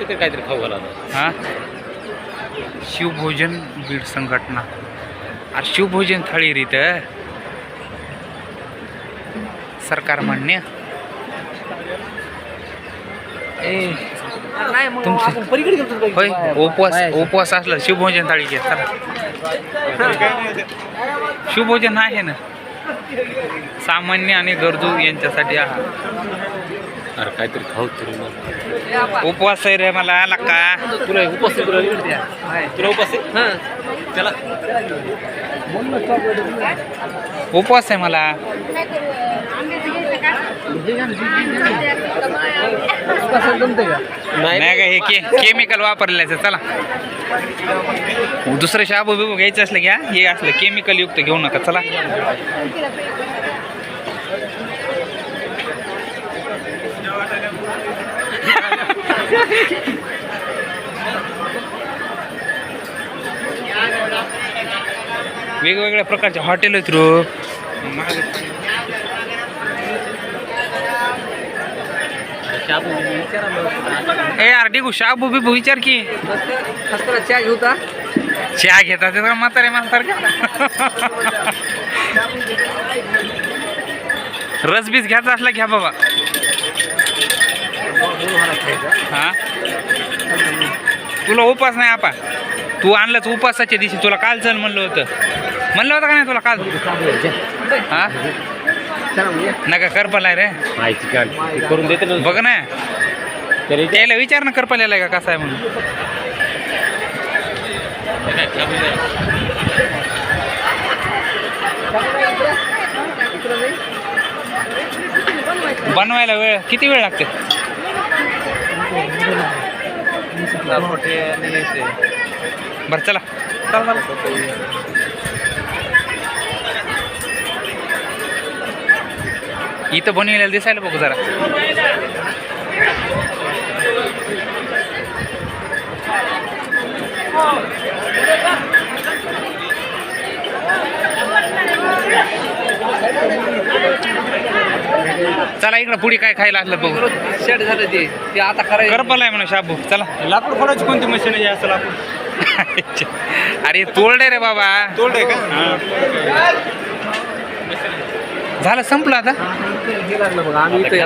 इथे काहीतरी खाऊ घाला हा? शिवभोजन बीड संघटना. अरे शिवभोजन थाळी रीत. सरकार मान्य. ए तुमचं होय उपवास उपवास असला शिवभोजन थाळी घे चला. शिवभोजन आहे ना? सामान्य आणि गरजू यांच्यासाठी आहार अरे काहीतरी खाऊ तरी उपवास आहे रे मला आला का? तुला उपस्थित तुला उपस्थित त्याला उपवास आहे मला. नाही नाही का हे के केमिकल वापरलेलं आहे चला. दुसरं शाबू बिबू घ्यायचं असलं घ्या हे? असलं केमिकल युक्त घेऊ नका चला. वेगवेगळ्या प्रकारचे हॉटेल आहेत रो. ए यार डिगू शाबू बिबू विचार की. चहा घेऊता चहा घेतात ते म्हातारे म्हातार. का रसबीज घ्यायचा असला घ्या बाबा. हा? तुला उपास नाही आपा. तू आणलंच उपासाच्या दिवशी. तुला काल चल म्हणलं होतं. म्हणलं होतं का नाही तुला काल? हा? नका करपाला रे. माहिती करून देते ना बघ ना. तरी त्याला विचार ना करपाल्याला आहे का कसा आहे म्हणून. बनवायला वेळ किती वेळ लागते? बरं चला. इथं बनवलेलं दिसायला बघू जरा. चला इकडं पुढे काय खायला असलं बघू. शेट झालं ते. ते आता करायचं. करपल आहे म्हणा शाबू. चला. लाकूड फोडायची कोणती मशीन आहे असं लाकूड? अरे तोडले रे बाबा. तोडे का? झालं संपलं आता? लागलं बघा. आम्ही इथं